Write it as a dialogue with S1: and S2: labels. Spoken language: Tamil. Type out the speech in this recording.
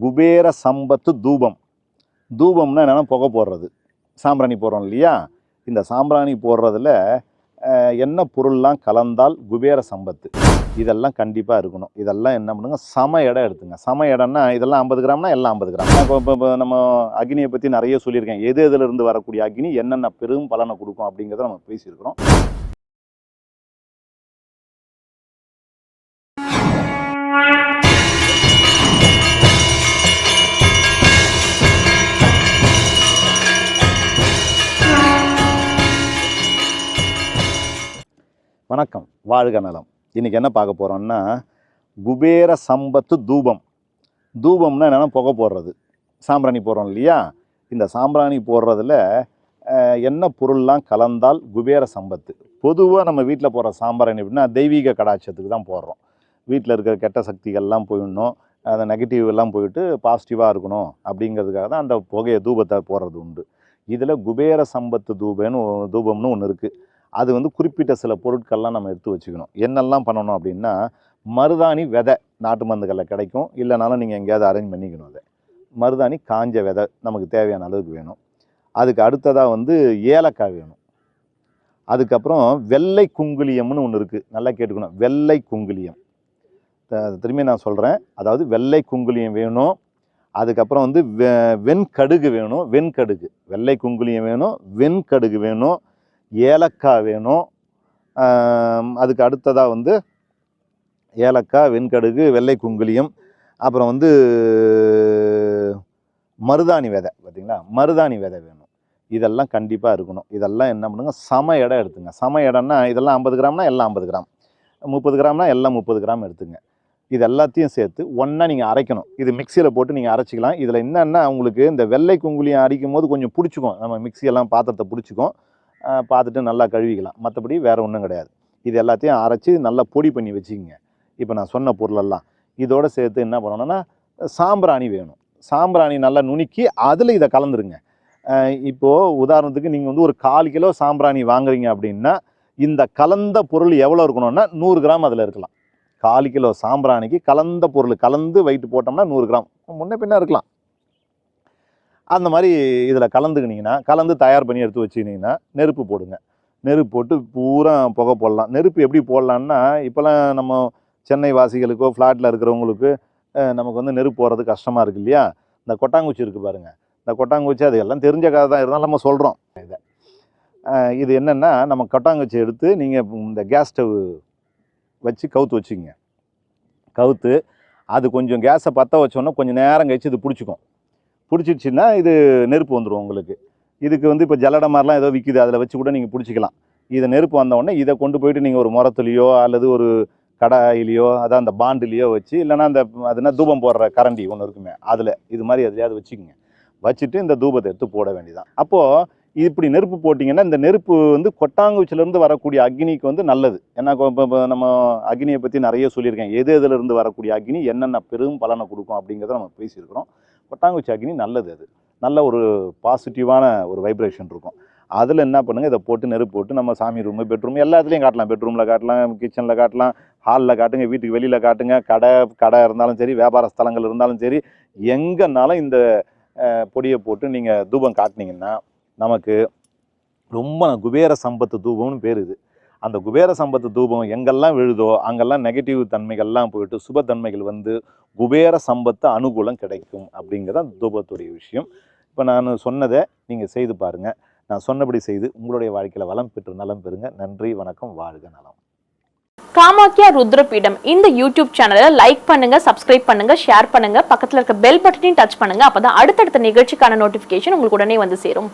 S1: குபேர சம்பத்து தூபம். தூபம்னா என்னென்னா புகை போடுறது. சாம்பிராணி போடுறோம் இல்லையா? இந்த சாம்பிராணி போடுறதுல என்ன பொருள்லாம் கலந்தால் குபேர சம்பத்து? இதெல்லாம் கண்டிப்பாக இருக்கணும். இதெல்லாம் என்ன பண்ணுங்க? சம இடம் எடுத்துங்க. சம இடம்னா இதெல்லாம் ஐம்பது கிராம்னா எல்லாம் ஐம்பது கிராம். இப்போ இப்போ நம்ம அக்னியை பற்றி நிறைய சொல்லியிருக்கேன். எது எதுலேருந்து வரக்கூடிய அக்னி என்னென்ன பெரும் பலனை கொடுக்கும் அப்படிங்கிறத நம்ம பேசியிருக்கிறோம். வணக்கம். வாழ்க நலம். இன்றைக்கி என்ன பார்க்க போகிறோம்னா குபேர சம்பத்து தூபம். தூபம்னா என்னென்னா புகை போடுறது. சாம்பிராணி போடுறோம் இல்லையா? இந்த சாம்பிராணி போடுறதுல என்ன பொருள்லாம் கலந்தால் குபேர சம்பத்து? பொதுவாக நம்ம வீட்டில் போடுற சாம்பிராணி அப்படின்னா தெய்வீக கடாட்சத்துக்கு தான் போடுறோம். வீட்டில் இருக்கிற கெட்ட சக்திகள்லாம் போயிடணும். அந்த நெகட்டிவ் எல்லாம் போயிட்டு பாசிட்டிவாக இருக்கணும் அப்படிங்கிறதுக்காக தான் அந்த புகையை தூபத்தை போடுறது உண்டு. இதில் குபேர சம்பத்து தூபம்னு தூபம்னு ஒன்று இருக்குது அது வந்து குறிப்பிட்ட சில பொருட்கள்லாம் நம்ம எடுத்து வச்சுக்கணும். என்னெல்லாம் பண்ணணும் அப்படின்னா மருதாணி விதை நாட்டு மருந்துகளில் கிடைக்கும். இல்லைனாலும் நீங்கள் எங்கேயாவது அரேஞ்ச் பண்ணிக்கணும் அதை. மருதாணி காஞ்ச விதை நமக்கு தேவையான அளவுக்கு வேணும். அதுக்கு அடுத்ததாக வந்து ஏலக்காய் வேணும். அதுக்கப்புறம் வெள்ளை குங்குலியம்னு ஒன்று இருக்குது நல்லா கேட்டுக்கணும். வெள்ளை குங்குலியம். திரும்பி நான் சொல்கிறேன் அதாவது வெள்ளை குங்குலியம் வேணும். அதுக்கப்புறம் வந்து வெ வெண்கடுகு வேணும். வெண்கடுகு. வெள்ளை குங்குலியம் வேணும். வெண்கடுகு வேணும். ஏலக்காய் வேணும். அதுக்கு அடுத்ததாக வந்து ஏலக்காய் வெண்கடுகு வெள்ளை குங்குலியம் அப்புறம் வந்து மருதாணி விதை பார்த்தீங்களா? மருதாணி விதை வேணும். இதெல்லாம் கண்டிப்பாக இருக்கணும். இதெல்லாம் என்ன பண்ணுங்க? சம இடம் எடுத்துங்க. சம இடம்னா இதெல்லாம் ஐம்பது கிராம்னா எல்லாம் ஐம்பது கிராம். முப்பது கிராம்னா எல்லாம் முப்பது கிராம் எடுத்துங்க. இது எல்லாத்தையும் சேர்த்து ஒன்றா நீங்கள் அரைக்கணும். இது மிக்சியில் போட்டு நீங்கள் அரைச்சிக்கலாம். இதில் என்னென்னா உங்களுக்கு இந்த வெள்ளை குங்குலியம் அடிக்கும் போது கொஞ்சம் பிடிச்சிக்கும். நம்ம மிக்சியெல்லாம் பாத்திரத்தை பிடிச்சிக்கும். பார்த்துட்டு நல்லா கழுவிக்கலாம். மற்றபடி வேறு ஒன்றும் கிடையாது. இது எல்லாத்தையும் அரைச்சி நல்லா பொடி பண்ணி வச்சுக்கோங்க. இப்போ நான் சொன்ன பொருளெல்லாம். இதோடு சேர்த்து என்ன பண்ணணும்னா சாம்பிராணி வேணும். சாம்பிராணி நல்லா நுணுக்கி அதில் இதை கலந்துருங்க. இப்போது உதாரணத்துக்கு நீங்கள் வந்து ஒரு கால் கிலோ சாம்பிராணி வாங்குறீங்க அப்படின்னா இந்த கலந்த பொருள் எவ்வளோ இருக்கணும்னா நூறு கிராம் அதில் இருக்கலாம். கால் கிலோ சாம்பிராணிக்கு கலந்த பொருள் கலந்து வைட்டு போட்டோம்னா நூறு கிராம். முன்ன பின்ன இருக்கலாம். அந்த மாதிரி இதில் கலந்துக்கினீங்கன்னா கலந்து தயார் பண்ணி எடுத்து வச்சுக்கினீங்கன்னா நெருப்பு போடுங்க. நெருப்பு போட்டு பூரா புகை போடலாம். நெருப்பு எப்படி போடலான்னா இப்போலாம் நம்ம சென்னை வாசிகளுக்கோ ஃப்ளாட்டில் இருக்கிறவங்களுக்கு நமக்கு வந்து நெருப்பு போடுறது கஷ்டமாக இருக்கு இல்லையா? இந்த கொட்டாங்குச்சி இருக்குது பாருங்கள் இந்த கொட்டாங்குச்சி அது எல்லாம் தெரிஞ்ச கதை தான். இருந்தாலும் நம்ம சொல்கிறோம் இதை. இது என்னென்னா நம்ம கொட்டாங்குச்சி எடுத்து நீங்கள் இந்த கேஸ் ஸ்டவ் வச்சு கவுத்து வச்சுக்கோங்க. கவுத்து அது கொஞ்சம் கேஸை பற்ற வச்சோன்னா கொஞ்சம் நேரம் கழிச்சு இது பிடிச்சிக்கும். பிடிச்சிருச்சுன்னா இது நெருப்பு வந்துடும் உங்களுக்கு. இதுக்கு வந்து இப்போ ஜல்லடை மாதிரிலாம் ஏதோ விற்கிது அதில் வச்சு கூட நீங்கள் பிடிச்சிக்கலாம். இதை நெருப்பு வந்தவுடனே இதை கொண்டு போயிட்டு நீங்கள் ஒரு முரத்துலேயோ அல்லது ஒரு கடாயிலையோ அதான் அந்த பாண்டுலேயோ வச்சு இல்லைன்னா அந்த அதுனா தூபம் போடுற கரண்டி ஒன்று இருக்குமே அதில் இது மாதிரி எதுலையாவது வச்சுக்கோங்க. வச்சுட்டு இந்த தூபத்தை எடுத்து போட வேண்டியதான் அப்போது இப்படி நெருப்பு போட்டிங்கன்னா இந்த நெருப்பு வந்து கொட்டாங்குச்சிலேருந்து வரக்கூடிய அக்னிக்கு வந்து நல்லது. ஏன்னா இப்போ இப்போ நம்ம அக்னியை பற்றி நிறைய சொல்லியிருக்கேன். எது எதுலேருந்து வரக்கூடிய அக்னி என்னென்ன பெரும் பலனை கொடுக்கும் அப்படிங்கிறத நம்ம பேசியிருக்கிறோம். கொட்டாங்குச்சி அக்னி நல்லது அது. நல்ல ஒரு பாசிட்டிவான ஒரு வைப்ரேஷன் இருக்கும். அதில் என்ன பண்ணுங்கள் இதை போட்டு நெருப்பு போட்டு நம்ம சாமி ரூமு பெட்ரூம் எல்லாத்துலேயும் காட்டலாம். பெட்ரூமில் காட்டலாம் கிச்சனில் காட்டலாம் ஹாலில் காட்டுங்க வீட்டுக்கு வெளியில் காட்டுங்க கடை கடை இருந்தாலும் சரி வியாபார ஸ்தலங்கள் இருந்தாலும் சரி எங்கேனாலும் இந்த பொடியை போட்டு நீங்கள் தூபம் காட்டினீங்கன்னா நமக்கு ரொம்ப குபேர சம்பத்து தூபம்னு பேர் இது. அந்த குபேர சம்பத்து தூபம் எங்கெல்லாம் விழுதோ அங்கெல்லாம் நெகட்டிவ் தன்மைகள்லாம் போயிட்டு சுபத்தன்மைகள் வந்து குபேர சம்பத்து அனுகூலம் கிடைக்கும் அப்படிங்கிறது அந்த தூபத்துடைய விஷயம். இப்போ நான் சொன்னதை நீங்கள் செய்து பாருங்கள் நான் சொன்னபடி செய்து உங்களுடைய வாழ்க்கையில் வளம் பெற்று நலம் பெறுங்க. நன்றி வணக்கம் வாழ்க நலம்.
S2: காமாக்கியா ருத்ரபீடம். இந்த யூடியூப் சேனலை லைக் பண்ணுங்க சப்ஸ்கிரைப் பண்ணுங்க ஷேர் பண்ணுங்க. பக்கத்தில் இருக்க பெல் பட்டனையும் டச் பண்ணுங்க. அப்பதான் அடுத்தடுத்த நிகழ்ச்சிக்கான நோட்டிபிகேஷன் உங்களுக்கு உடனே வந்து சேரும்.